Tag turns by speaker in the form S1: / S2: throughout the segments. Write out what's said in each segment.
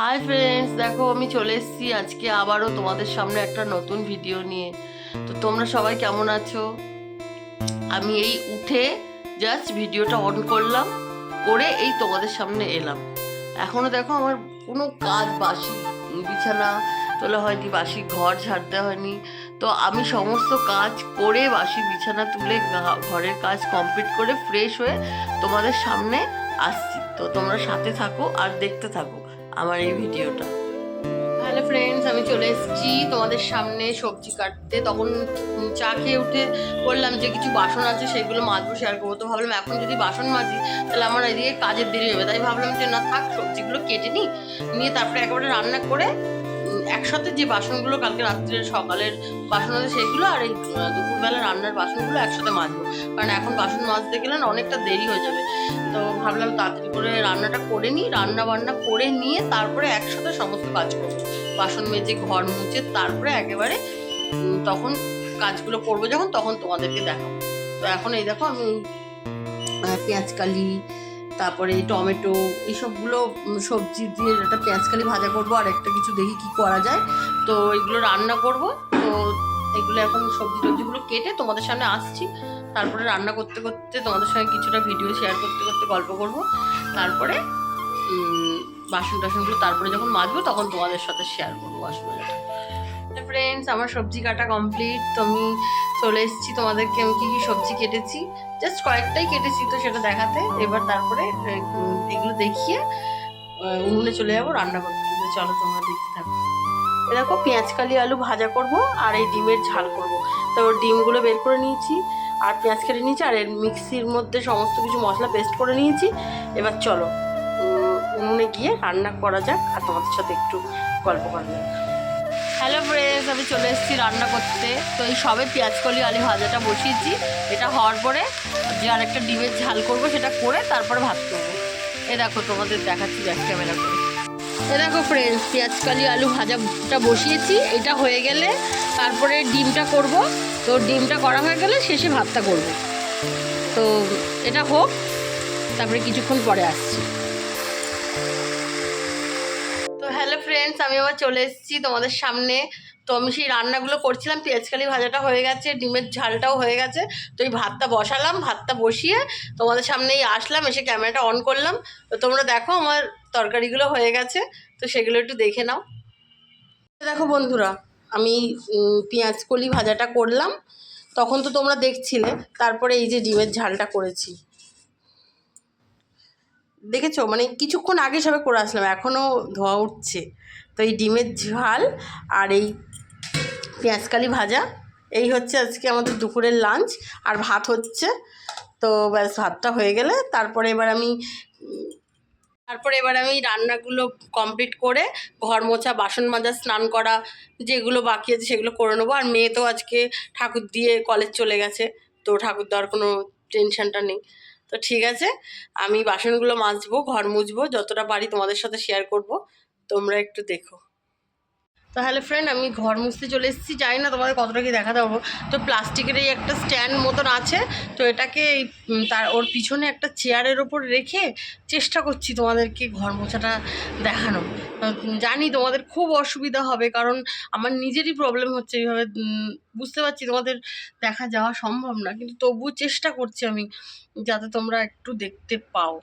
S1: Hi friends দেখো আমি চলে এসেছি আজকে আবারও তোমাদের সামনে একটা নতুন ভিডিও নিয়ে। তো তোমরা সবাই কেমন আছো? আমি এই উঠে জাস্ট ভিডিওটা অন করলাম, করে এই তোমাদের সামনে এলাম। এখনও দেখো আমার কোনো কাজ বাসি, বিছানা, তোলা হয়নি, বাসি ঘর ঝাড়তে হয়নি। তো আমি সমস্ত কাজ করে বাসি, বিছানা তুলে ঘরের কাজ কমপ্লিট করে ফ্রেশ হয়ে তোমাদের সামনে আসছি। তো তোমরা সাথে থাকো আর দেখতে থাকো। আমার এই ভিডিওটা। হ্যালো ফ্রেন্ডস আমি চলে এসেছি তোমাদের সামনে সবজি কাটতে। তখন চা খেয়ে উঠে বললাম যে কিছু বাসন আছে, সেগুলো মাজবো শেয়ার করব। তো ভাবলাম এখন যদি বাসন মাজি, তাহলে আমার এদিকে কাজের দেরি হবে। তাই ভাবলাম যে না থাক, সবজিগুলো কেটে নিই। নিয়ে তারপরে একেবারে রান্না করে একসাথে যে বাসনগুলো কালকে রাত্রে সকালের বাসন আছে সেগুলো আর এই দুপুরবেলা রান্নার বাসনগুলো একসাথে মাজবো। কারণ এখন বাসন মাজতে গেলে অনেকটা দেরি হয়ে যাবে। তো ভাবলাম তাড়াতাড়ি করে রান্নাটা করে নিই, রান্না বান্না করে নিয়ে তারপরে একসাথে সমস্ত কাজ করব। বাসন মেজে, ঘর মুছে তারপরে একেবারে তখন কাজগুলো করব যখন, তখন তোমাদেরকে দেখাবো। তো এখন এই দেখো আমি পেঁয়াজকালি তারপরে টমেটো, এইসবগুলো সবজি দিয়ে একটা পেঁয়াজকালি ভাজা করব, আর একটা কিছু দেখি কি করা যায়। তো এগুলো রান্না করব। তো এগুলো এখন সবজি টবজিগুলো কেটে তোমাদের সামনে আসছি। তারপরে রান্না করতে করতে তোমাদের সঙ্গে কিছুটা ভিডিও শেয়ার করতে করতে গল্প করব। তারপরে বাসন টাসনগুলো তারপরে যখন মাজবো, তখন তোমাদের সাথে শেয়ার করব বাসন ফ্রেন্ডস আমার সবজি কাটা কমপ্লিট তো আমি চলে এসেছি তোমাদেরকে, আমি কি কি সবজি কেটেছি? জাস্ট কয়েকটাই কেটেছি তো সেটা দেখাতে। এবার তারপরে এগুলো দেখিয়ে উনুনে চলে যাব, রান্না করতে। তো চলো তোমরা দেখতে থাকো। দেখো, পেঁয়াজ, কালি, আলু ভাজা করব, আর এই ডিমের ঝাল করব। তো ডিমগুলো বের করে নিয়েছি, আর পেঁয়াজ কেটে নিয়েছি, আর এর মিক্সির মধ্যে সমস্ত কিছু মশলা পেস্ট করে নিয়েছি। এবার চলো উনুনে গিয়ে রান্না করা যাক, আর তোমাদের সাথে একটু গল্প করা যাক। হ্যালো ফ্রেন্ডস আমি চলে এসেছি রান্না করতে। তো এই সবে কলি আলু ভাজাটা বসিয়েছি। এটা হওয়ার পরে যে আরেকটা ডিমের ঝাল করব সেটা করে তারপরে ভাত করব। এ দেখো, তোমাদের দেখাচ্ছি ব্যাক ক্যামেরা করে। এ দেখো ফ্রেন্ডস পেঁয়াজ কালি আলু ভাজাটা বসিয়েছি। এটা হয়ে গেলে তারপরে ডিমটা করব। তো ডিমটা করা হয়ে গেলে শেষে ভাতটা করব। তো এটা হোক, তারপরে কিছুক্ষণ পরে আসছি। আমি আবার চলে এসেছি তোমাদের সামনে। তো আমি সেই রান্নাগুলো করছিলাম পেঁয়াজকালি ভাজাটা হয়ে গেছে ডিমের ঝালটাও হয়ে গেছে। তো এই ভাতটা বসালাম ভাতটা বসিয়ে তোমাদের সামনেই আসলাম এসে ক্যামেরাটা অন করলাম। তো তোমরা দেখো আমার তরকারিগুলো হয়ে গেছে তো সেগুলো একটু দেখে নাও। দেখো বন্ধুরা আমি উম, পেঁয়াজ কলি ভাজাটা করলাম। তখন তো তোমরা দেখছিলে তারপরে এই যে ডিমের ঝালটা করেছি। দেখেছ? মানে কিছুক্ষণ আগে সবে করে আসলাম এখনও ধোয়া উঠছে। তো এই ডিমের ঝাল আর এই পেঁয়াজকালি ভাজা। এই হচ্ছে আজকে আমাদের দুপুরের লাঞ্চ আর ভাত হচ্ছে। তো ব্যাস, ভাতটা হয়ে গেলে তারপরে এবার আমি, তারপরে এবার আমি রান্নাগুলো কমপ্লিট করে ঘর মোছা, বাসন মাজা, স্নান করা যেগুলো বাকি আছে সেগুলো করে নেব। আর মেয়ে তো আজকে ঠাকুর দিয়ে কলেজ চলে গেছে, তো ঠাকুর দেওয়ার কোনো টেনশনটা নেই। তো ঠিক আছে, আমি বাসনগুলো মাজবো, ঘর মুছবো, যতটা পারি তোমাদের সাথে শেয়ার করব। তোমরা একটু দেখো। তো হ্যালো ফ্রেন্ড আমি ঘর মুছতে চলে এসেছি। জানি না তোমাদের কতটা কি দেখাতে পারব। তো প্লাস্টিকের এই একটা স্ট্যান্ড মতন আছে। তো এটাকে তার, ওর পিছনে একটা চেয়ারের ওপর রেখে চেষ্টা করছি তোমাদেরকে ঘর মোছাটা দেখানো জানি তোমাদের খুব অসুবিধা হবে, কারণ আমার নিজেরই প্রবলেম হচ্ছে এইভাবে বুঝতে পারছি তোমাদের দেখা যাওয়া সম্ভব না। কিন্তু তবুও চেষ্টা করছি আমি, যাতে তোমরা একটু দেখতে পাও।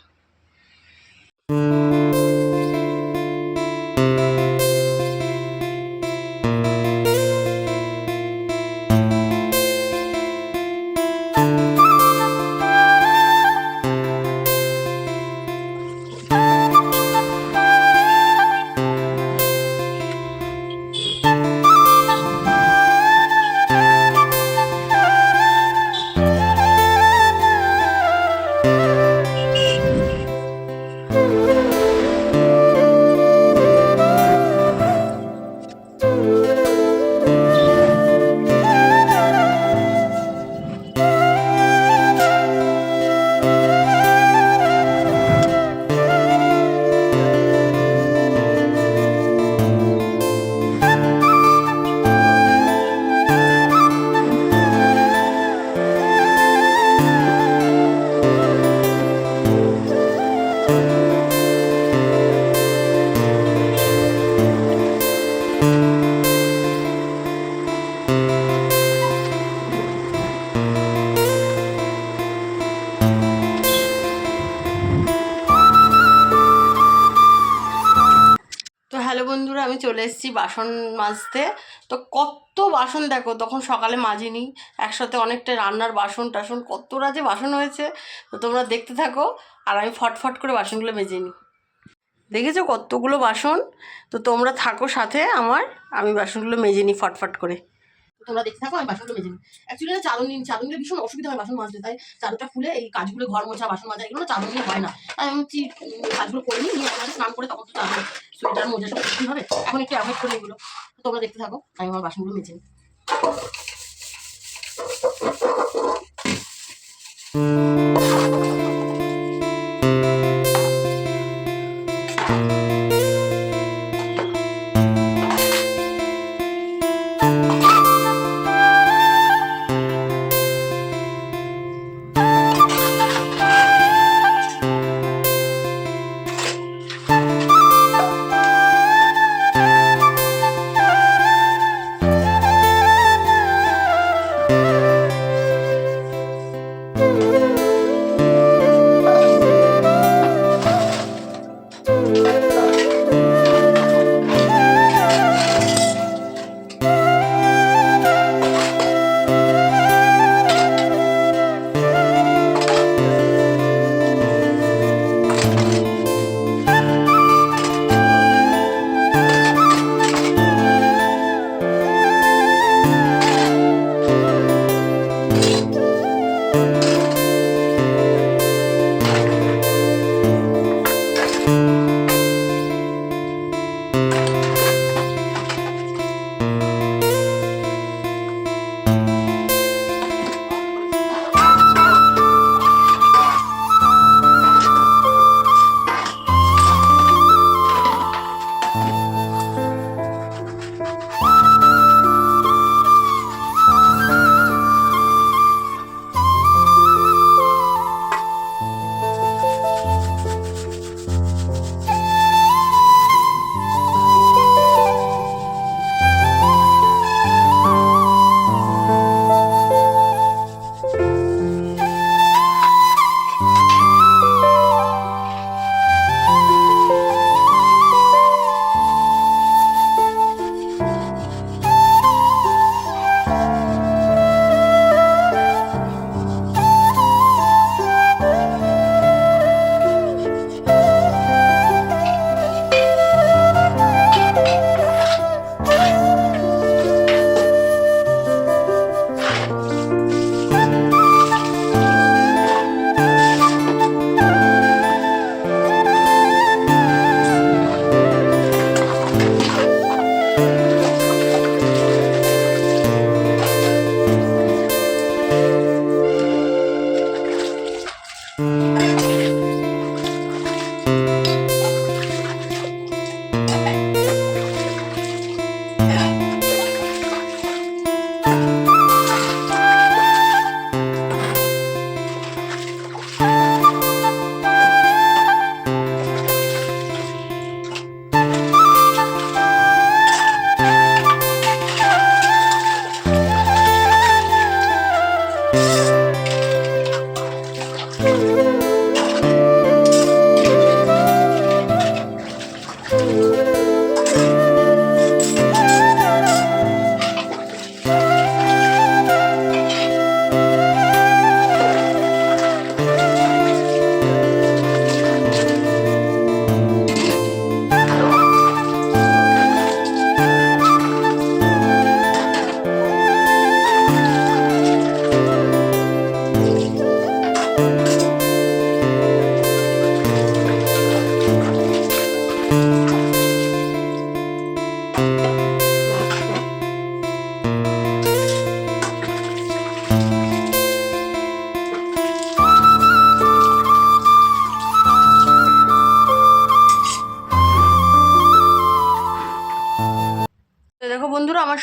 S1: হ্যালো বন্ধুরা, আমি চলে এসেছি বাসন মাজতে। তো কত বাসন দেখো, তখন সকালে মাজিনি। একসাথে অনেকটা রান্নার বাসন টাসন, কতটা যে বাসন হয়েছে। তো তোমরা দেখতে থাকো, আর আমি ফটফট করে বাসনগুলো মেজে নিই। দেখেছ কতগুলো বাসন? তো তোমরা থাকো সাথে আমার, আমি বাসনগুলো মেজে নিই ফটফট করে। তোমরা দেখতে থাকো, আমি বাসনগুলো মেজে নিই। অ্যাকচুয়ালি না চাদর নিয়ে চাদর নিলে ভীষণ অসুবিধা হয় বাসন মাজতে, তাই চাদরটা খুলে এই কাজগুলো ঘর মোছা, বাসন মাজা, এগুলো চাদর নিয়ে হয় না। তাই আমি কাজগুলো করে নিই, নিয়ে স্নান করে তখন তো চাদর সোয়েটার মোজা সব কি হবে এখন একটু অ্যাভয়েড করে এগুলো। তোমরা দেখতে থাকো, আমি আমার বাসনগুলো মেজে নিই।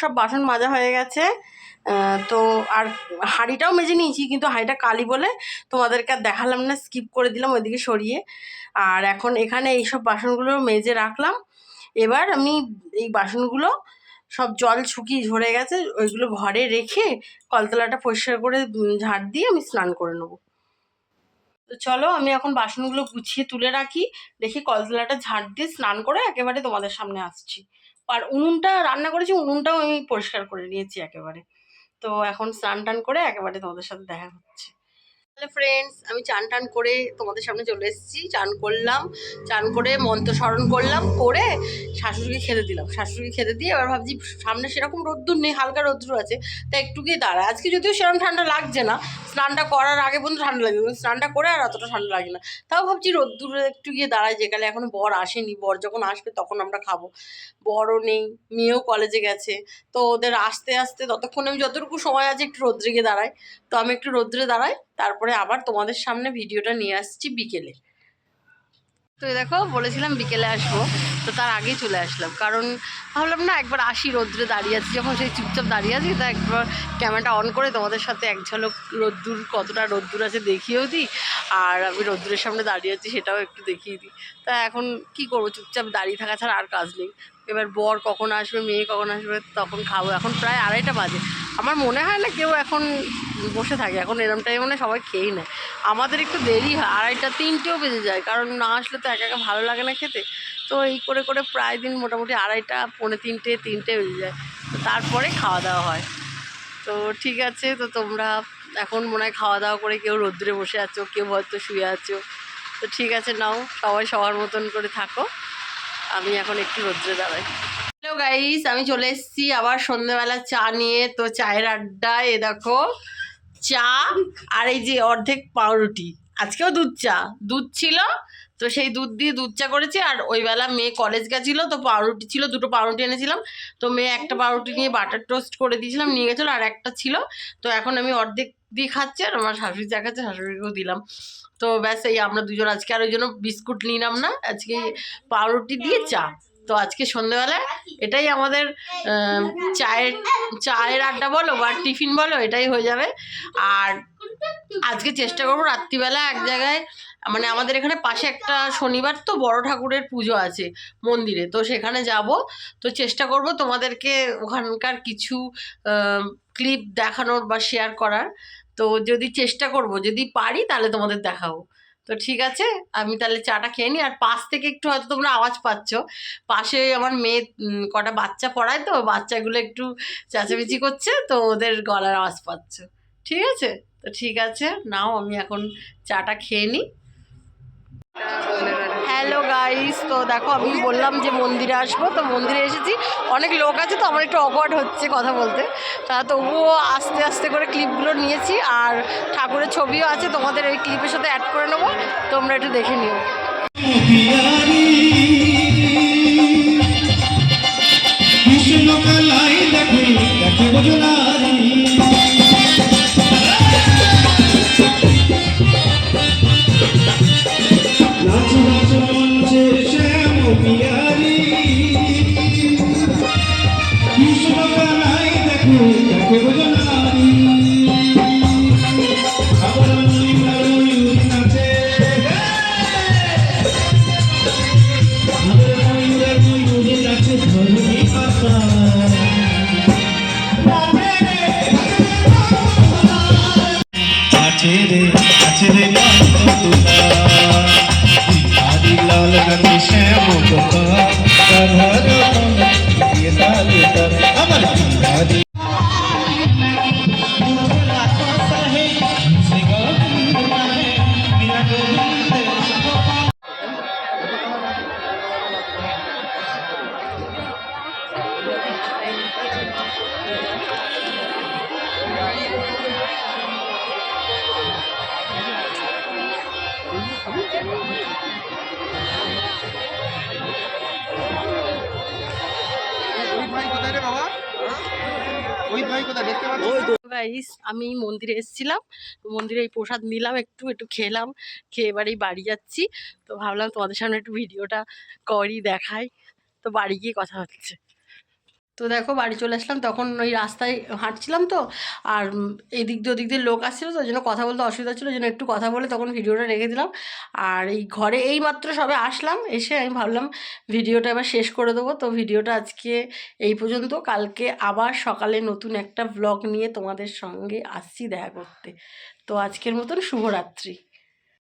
S1: সব বাসন মাজা হয়ে গেছে। তো আর হাঁড়িটাও মেজে নিয়েছি, কিন্তু হাঁড়িটা কালি বলে তোমাদেরকে আর দেখালাম না স্কিপ করে দিলাম ওইদিকে সরিয়ে। আর এখন এখানে এইসব বাসনগুলো মেজে রাখলাম। এবার আমি এই বাসনগুলো সব জল শুকিয়ে ঝরে গেছে, ওইগুলো ঘরে রেখে কলতলাটা পরিষ্কার করে ঝাড় দিয়ে আমি স্নান করে নেব। তো চলো, আমি এখন বাসনগুলো গুছিয়ে তুলে রাখি, দেখি কলতলাটা ঝাড় দিয়ে স্নান করে একেবারে তোমাদের সামনে আসছি। আর উনুনটা রান্না করেছি, উনুনটাও আমি পরিষ্কার করে নিয়েছি একেবারে। তো এখন স্নান টান করে একেবারে তোমাদের সাথে দেখা হচ্ছে। তাহলে ফ্রেন্ডস আমি চান টান করে তোমাদের সামনে চলে এসেছি। চান করলাম, চান করে মন্ত্র স্মরণ করলাম, করে শাশুড়িকে খেতে দিলাম। শাশুড়িকে খেতে দিয়ে এবার ভাবছি, সামনে সেরকম রোদ্দুর নেই, হালকা রোদ্দুর আছে তা একটু গিয়ে দাঁড়ায় আজকে যদিও সেরকম ঠান্ডা লাগছে না, স্নানটা করার আগে পর্যন্ত ঠান্ডা লাগে স্নানটা করে আর অতটা ঠান্ডা লাগে না। তাও ভাবছি রোদ্দুরে একটু গিয়ে দাঁড়ায় যেকালে এখনও বর আসেনি, বর যখন আসবে তখন আমরা খাব। বড়ও নেই, মেয়েও কলেজে গেছে, তো ওদের আসতে আসতে ততক্ষণ আমি যতটুকু সময় আছে একটু রোদ্রে গিয়ে দাঁড়াই। তো আমি একটু রোদ্রে দাঁড়াই তারপরে আবার তোমাদের সামনে ভিডিওটা নিয়ে আসছি বিকেলে। তো দেখো, বলেছিলাম বিকেলে আসব, তো তার আগেই চলে আসলাম। কারণ ভাবলাম না একবার আসি রোদ্রে দাঁড়িয়ে আছি। যখন সেই চুপচাপ দাঁড়িয়ে আছি, তা একবার ক্যামেরাটা অন করে তোমাদের সাথে এক ঝলক রোদ্দুর, কতটা রোদ্দুর আছে দেখিয়েও দিই। আর আমি রোদ্দুরের সামনে দাঁড়িয়ে আছি, সেটাও একটু দেখিয়ে দিই। তা এখন কি করব? চুপচাপ দাঁড়িয়ে থাকা ছাড়া আর কাজ নেই। এবার বর কখন আসবে, মেয়ে কখন আসবে, তখন খাব। এখন প্রায় আড়াইটা বাজে। আমার মনে হয় না কেউ এখন বসে থাকে। এখন এরম টাইমে মনে সবাই খেয়েই নেয়। আমাদের একটু দেরি হয়। আড়াইটা, তিনটেও বেজে যায়। কারণ না আসলে তো একা একা ভালো লাগে না খেতে। তো এই করে করে প্রায় দিন মোটামুটি আড়াইটা, পৌনে তিনটে তিনটে বেজে যায়। তো তারপরে খাওয়া দাওয়া হয়। তো ঠিক আছে, তো তোমরা এখন মনে হয় খাওয়া দাওয়া করে কেউ রোদ্দুরে বসে আছো, কেউ হয়তো শুয়ে আছো। তো ঠিক আছে, নাও। সবাই সবার মতন করে থাকো। আমি এখন একটু রোদ্রে দাঁড়াই। হ্যালো গাইস আমি চলে এসেছি আবার সন্ধ্যেবেলা চা নিয়ে। তো চায়ের আড্ডায় এ দেখো, চা আর এই যে অর্ধেক পাউরুটি। আজকেও দুধ চা। দুধ ছিল, তো সেই দুধ দিয়ে দুধ চা করেছি। আর ওই বেলা মেয়ে কলেজ গেছিল, তো পাউরুটি ছিল, দুটো পাউরুটি এনেছিলাম। তো মেয়ে একটা পাউরুটি নিয়ে বাটার টোস্ট করে দিয়েছিলাম, নিয়ে গেছিল, আর একটা ছিল। তো এখন আমি অর্ধেক দিয়ে খাচ্ছি, আর আমার শাশুড়ি চা খাচ্ছে, শাশুড়িকেও দিলাম। তো ব্যাস, এই আমরা দুজন আজকে আর ওই জন্য বিস্কুট নিলাম না। আজকে পাউরুটি দিয়ে চা। তো আজকে সন্ধ্যেবেলায় এটাই আমাদের চায়ের চায়ের আড্ডা বলো বা টিফিন বলো, এটাই হয়ে যাবে। আর আজকে চেষ্টা করব রাত্রিবেলা এক জায়গায় মানে আমাদের এখানে পাশে একটা শনিবার তো বড় ঠাকুরের পুজো আছে মন্দিরে, তো সেখানে যাব। তো চেষ্টা করব তোমাদেরকে ওখানকার কিছু ক্লিপ দেখানোর বা শেয়ার করার। তো যদি চেষ্টা করব, যদি পারি তাহলে তোমাদের দেখাবো। তো ঠিক আছে, আমি তাহলে চাটা খেয়ে নিই। আর পাশ থেকে একটু হয়তো তোমরা আওয়াজ পাচ্ছ। পাশে আমার মেয়ে কটা বাচ্চা পড়ায় তো, বাচ্চাগুলো একটু চেঁচামেচি করছে, তো ওদের গলার আওয়াজ পাচ্ছ। ঠিক আছে? তো ঠিক আছে, নাও, আমি এখন চাটা খেয়ে নিই। হ্যালো গাইস তো দেখো, আমি বললাম যে মন্দিরে আসব। তো মন্দিরে এসেছি। অনেক লোক আছে, তো আমার একটু অকওয়ার্ড হচ্ছে কথা বলতে। তা তবুও আস্তে আস্তে করে ক্লিপগুলো নিয়েছি, আর ঠাকুরের ছবিও আছে, তোমাদের এই ক্লিপের সাথে অ্যাড করে নেব। তোমরা একটু দেখে নিও।
S2: আছে রে আছে রে
S1: আমি মন্দিরে এসেছিলাম, তো মন্দিরে এই প্রসাদ নিলাম, একটু একটু খেলাম, খেয়ে এবারেই বাড়ি যাচ্ছি। তো ভাবলাম তোমাদের সামনে একটু ভিডিওটা করি, দেখাই। তো বাড়ি গিয়ে কথা হচ্ছে। তো দেখো বাড়ি চলে আসলাম, তখন ওই রাস্তায় হাঁটছিলাম তো, আর এদিক দিয়ে ওদিক দিয়ে লোক আসছিল তো জন্য কথা বলতে অসুবিধা ছিল জন্য একটু কথা বলে তখন ভিডিওটা রেখে দিলাম। আর এই ঘরে এই মাত্র সবে আসলাম, এসে আমি ভাবলাম ভিডিওটা এবার শেষ করে দেবো। তো ভিডিওটা আজকে এই পর্যন্ত, কালকে আবার সকালে নতুন একটা ব্লগ নিয়ে তোমাদের সঙ্গে আসছি দেখা করতে। তো আজকের মতন শুভরাত্রি।